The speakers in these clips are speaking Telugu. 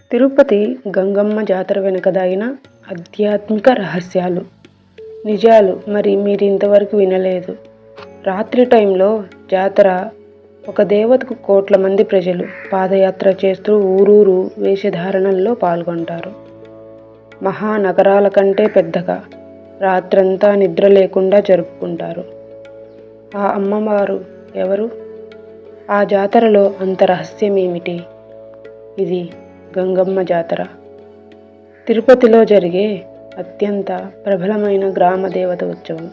తిరుపతి గంగమ్మ జాతర వెనుక దాగిన ఆధ్యాత్మిక రహస్యాలు. నిజాలు మరి మీరు ఇంతవరకు వినలేదు. రాత్రి టైంలో జాతర ఒక దేవతకు కోట్ల మంది ప్రజలు పాదయాత్ర చేస్తూ ఊరూరు వేషధారణల్లో పాల్గొంటారు. మహానగరాల కంటే పెద్దగా రాత్రంతా నిద్ర లేకుండా జరుపుకుంటారు. ఆ అమ్మవారు ఎవరు? ఆ జాతరలో అంత రహస్యం ఏమిటి ఇది గంగమ్మ జాతర. తిరుపతిలో జరిగే అత్యంత ప్రబలమైన గ్రామ దేవత ఉత్సవం.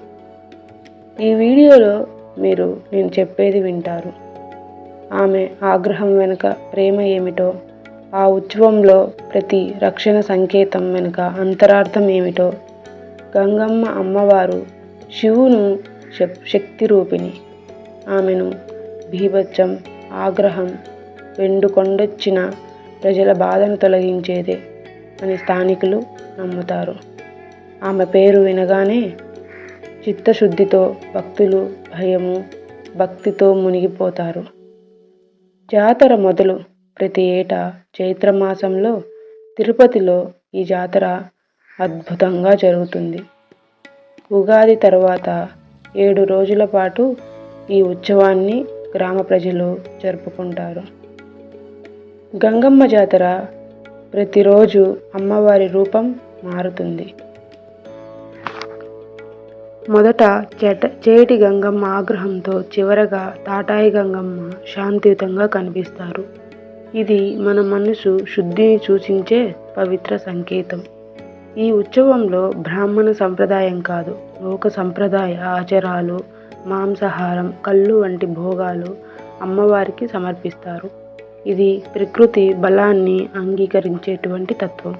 ఈ వీడియోలో మీరు నేను చెప్పేది వింటారు. ఆమె ఆగ్రహం వెనుక ప్రేమ ఏమిటో ఆ ఉత్సవంలో ప్రతి రక్షణ సంకేతం వెనుక అంతరార్థం ఏమిటో గంగమ్మ అమ్మవారు శివును శక్తి రూపిణి. ఆమెను భీభత్సం ఆగ్రహం వెండుకొండొచ్చిన ప్రజల బాధను తొలగించేదే అని స్థానికులు నమ్ముతారు. ఆమె పేరు వినగానే చిత్తశుద్ధితో భక్తులు భయము భక్తితో మునిగిపోతారు. జాతర మొదలు ప్రతి ఏటా చైత్రమాసంలో తిరుపతిలో ఈ జాతర అద్భుతంగా జరుగుతుంది. ఉగాది తర్వాత ఏడు రోజుల పాటు ఈ ఉత్సవాన్ని గ్రామ ప్రజలు జరుపుకుంటారు. గంగమ్మ జాతర ప్రతిరోజు అమ్మవారి రూపం మారుతుంది. మొదట చెట చేటి గంగమ్మ ఆగ్రహంతో చివరగా తాటాయి గంగమ్మ శాంతియుతంగా కనిపిస్తారు. ఇది మన మనసు శుద్ధిని సూచించే పవిత్ర సంకేతం. ఈ ఉత్సవంలో బ్రాహ్మణ సంప్రదాయం కాదు లోక సంప్రదాయ ఆచారాలు మాంసాహారం కళ్ళు వంటి భోగాలు అమ్మవారికి సమర్పిస్తారు. ఇది ప్రకృతి బలాన్ని అంగీకరించేటువంటి తత్వం.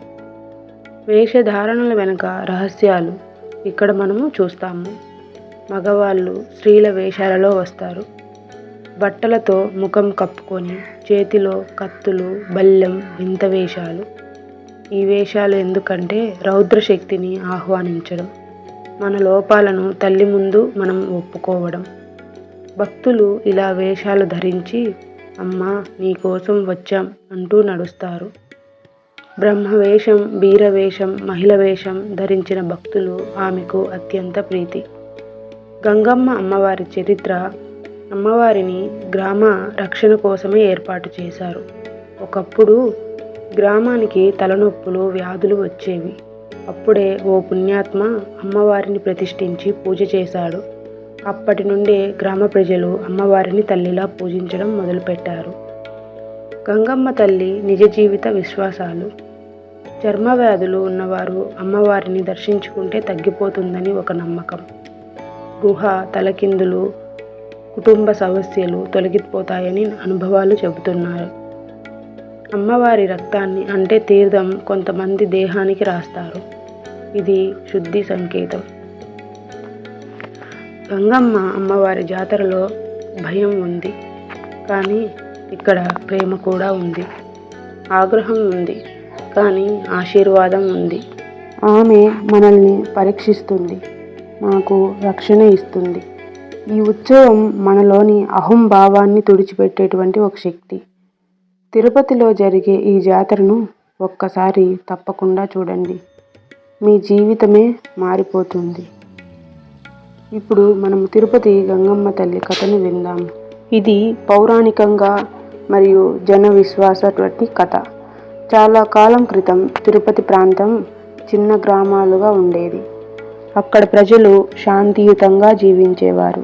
వేషధారణల వెనుక రహస్యాలు ఇక్కడ మనము చూస్తాము. మగవాళ్ళు స్త్రీల వేషాలలో వస్తారు. బట్టలతో ముఖం కప్పుకొని చేతిలో కత్తులు బల్లెం వింత వేషాలు. ఈ వేషాలు ఎందుకంటే రౌద్ర శక్తిని ఆహ్వానించడం. మన లోపాలను తల్లి ముందు మనం ఒప్పుకోవడం. భక్తులు ఇలా వేషాలు ధరించి అమ్మా నీకోసం వచ్చాం అంటూ నడుస్తారు. బ్రహ్మవేషం వీరవేషం మహిళ వేషం ధరించిన భక్తులు ఆమెకు అత్యంత ప్రీతి. గంగమ్మ అమ్మవారి చరిత్ర అమ్మవారిని గ్రామ రక్షణ కోసమే ఏర్పాటు చేశారు. ఒకప్పుడు గ్రామానికి తలనొప్పులు వ్యాధులు వచ్చేవి. అప్పుడే ఓ పుణ్యాత్మ అమ్మవారిని ప్రతిష్ఠించి పూజ చేశాడు. అప్పటి నుండే గ్రామ ప్రజలు అమ్మవారిని తల్లిలా పూజించడం మొదలుపెట్టారు. గంగమ్మ తల్లి నిజ జీవిత విశ్వాసాలు. చర్మ వ్యాధులు ఉన్నవారు అమ్మవారిని దర్శించుకుంటే తగ్గిపోతుందని ఒక నమ్మకం. గుహ తలకిందులు కుటుంబ సమస్యలు తొలగిపోతాయని అనుభవాలు చెబుతున్నారు. అమ్మవారి రక్తాన్ని అంటే తీర్థం కొంతమంది దేహానికి రాస్తారు. ఇది శుద్ధి సంకేతం. గంగమ్మ అమ్మవారి జాతరలో భయం ఉంది. కానీ ఇక్కడ ప్రేమ కూడా ఉంది. ఆగ్రహం ఉంది. కానీ ఆశీర్వాదం ఉంది. ఆమె మనల్ని పరీక్షిస్తుంది. మాకు రక్షణ ఇస్తుంది. ఈ ఉత్సవం మనలోని అహంభావాన్ని తుడిచిపెట్టేటువంటి ఒక శక్తి. తిరుపతిలో జరిగే ఈ జాతరను ఒక్కసారి తప్పకుండా చూడండి. మీ జీవితమే మారిపోతుంది. ఇప్పుడు మనం తిరుపతి గంగమ్మ తల్లి కథను విందాం. ఇది పౌరాణికంగా మరియు జన విశ్వాసటువంటి కథ. చాలా కాలం క్రితం తిరుపతి ప్రాంతం చిన్న గ్రామాలుగా ఉండేది. అక్కడ ప్రజలు శాంతియుతంగా జీవించేవారు.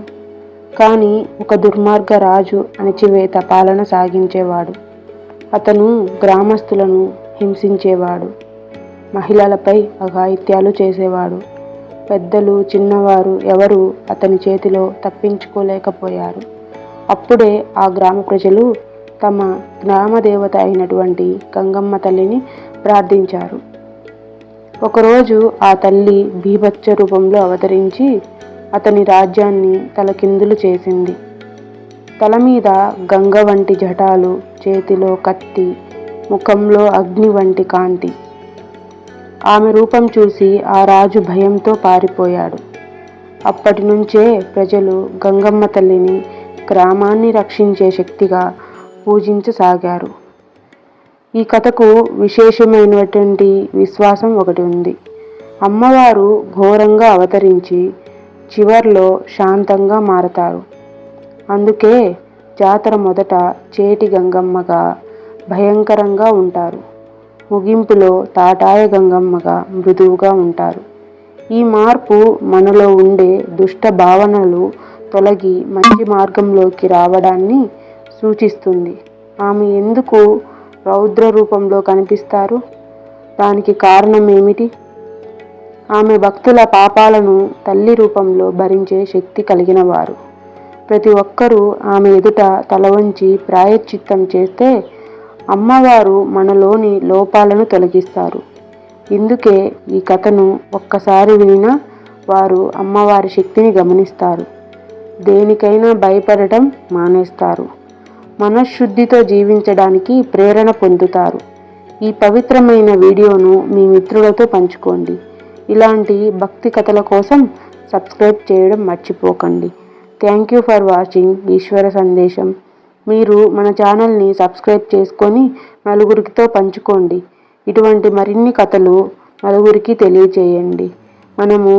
కానీ ఒక దుర్మార్గ రాజు అణచివేత పాలన సాగించేవాడు. అతను గ్రామస్తులను హింసించేవాడు. మహిళలపై అఘాయిత్యాలు చేసేవాడు. పెద్దలు చిన్నవారు ఎవరు అతని చేతిలో తప్పించుకోలేకపోయారు. అప్పుడే ఆ గ్రామ ప్రజలు తమ గ్రామదేవత అయినటువంటి గంగమ్మ తల్లిని ప్రార్థించారు. ఒకరోజు ఆ తల్లి భీభత్స రూపంలో అవతరించి అతని రాజ్యాన్ని తలకిందులు చేసింది. తల మీద గంగ వంటి జటాలు చేతిలో కత్తి ముఖంలో అగ్ని వంటి కాంతి ఆమె రూపం చూసి ఆ రాజు భయంతో పారిపోయాడు. అప్పటి నుంచే ప్రజలు గంగమ్మ తల్లిని గ్రామాన్ని రక్షించే శక్తిగా పూజించసాగారు. ఈ కథకు విశేషమైనటువంటి విశ్వాసం ఒకటి ఉంది. అమ్మవారు ఘోరంగా అవతరించి చివర్లో శాంతంగా మారతారు. అందుకే జాతర మొదట చేటి గంగమ్మగా భయంకరంగా ఉంటారు. ముగింపులో తాటాయ గంగమ్మగా మృదువుగా ఉంటారు. ఈ మార్పు మనలో ఉండే దుష్ట భావనలు తొలగి మంచి మార్గంలోకి రావడాన్ని సూచిస్తుంది. ఆమె ఎందుకు రౌద్ర రూపంలో కనిపిస్తారు? దానికి కారణం ఏమిటి ఆమె భక్తుల పాపాలను తల్లి రూపంలో భరించే శక్తి కలిగిన వారు ప్రతి ఒక్కరూ ఆమె ఎదుట తల వంచి ప్రాయశ్చిత్తం చేస్తే అమ్మవారు మనలోని లోపాలను తొలగిస్తారు. ఇందుకే ఈ కథను ఒక్కసారి వినినా వారు అమ్మవారి శక్తిని గమనిస్తారు. దేనికైనా భయపడటం మానేస్తారు. మనశ్శుద్ధితో జీవించడానికి ప్రేరణ పొందుతారు. ఈ పవిత్రమైన వీడియోను మీ మిత్రులతో పంచుకోండి. ఇలాంటి భక్తి కథల కోసం సబ్స్క్రైబ్ చేయడం మర్చిపోకండి. Thank you for watching Eshwara సందేశం. మీరు మన ఛానల్ని సబ్స్క్రైబ్ చేసుకొని నలుగురితో పంచుకోండి. ఇటువంటి మరిన్ని కథలు నలుగురికి తెలియచేయండి. మనము